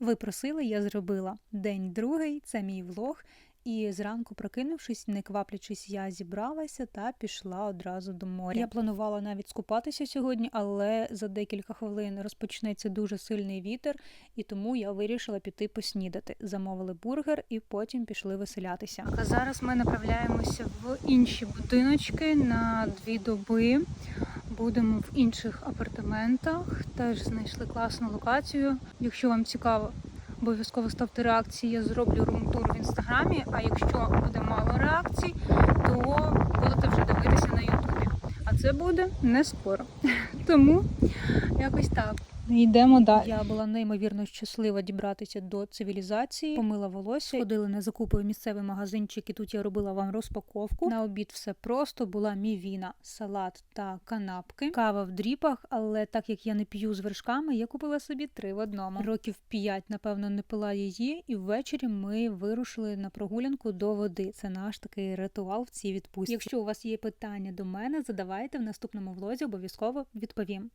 Ви просили, я зробила. День другий, це мій влог. І зранку, прокинувшись, не кваплячись, я зібралася та пішла одразу до моря. Я планувала навіть скупатися сьогодні, але за декілька хвилин розпочнеться дуже сильний вітер, і тому я вирішила піти поснідати. Замовили бургер і потім пішли веселятися. Зараз ми направляємося в інші будиночки на дві доби. Будемо в інших апартаментах. Теж знайшли класну локацію. Якщо вам цікаво, обов'язково ставте реакції. Я зроблю рум-тур в інстаграмі. А якщо буде мало реакцій, то будете вже дивитися на Ютубі. А це буде не скоро. Тому якось так. Йдемо далі. Я була неймовірно щаслива дібратися до цивілізації, помила волосся, ходили на закупи в місцевий магазинчик, і тут я робила вам розпаковку. На обід все просто була мівіна, салат та канапки, кава в дріпах. Але так як я не п'ю з вершками, я купила собі три в одному. Років п'ять, напевно, не пила її, і ввечері ми вирушили на прогулянку до води. Це наш такий ритуал в цій відпустці. Якщо у вас є питання до мене, задавайте в наступному влозі, обов'язково відповім.